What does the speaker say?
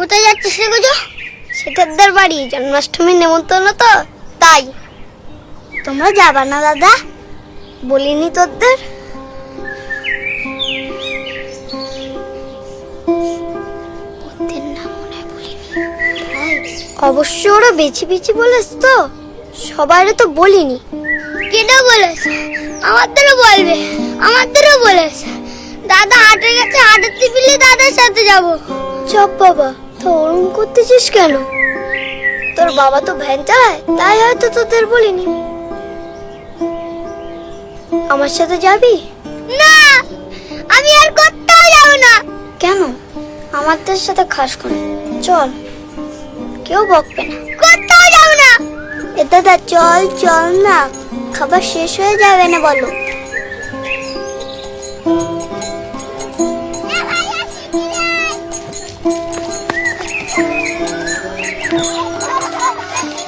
কোথায় যাচ্ছিস রে গুজো? সেটারদার বাড়ি, জন্মাষ্টমীর নেমন্তন্ন তো, তাই। তোমরা যাবা না, দাদা? বলিনি তোদের? অবশ্য ওরা বেছে বেছে বলেছ তো, সবাইরে তো বলিনি। কেটা বলেছ? আমাদেরও বলবে, আমাদেরও বলেছ। দাদা হাটে গেছে হাটের টিপিলে দাদার সাথে যাব। চপ বাবা। তো ওরম করতেছিস কেন? তোর বাবা তো ভ্যান চালায় তাই হয়তো তোদের বলিনি। আমার সাথে যাবি? না আমি আর কোথাও যাব না। কেন? আমাদের সাথে খাস কোন চল কেউ বকবে না। কোথাও যাব না। এ দাদা চল চল না। খাবার শেষ হয়ে যাবে না বলো। Podcast.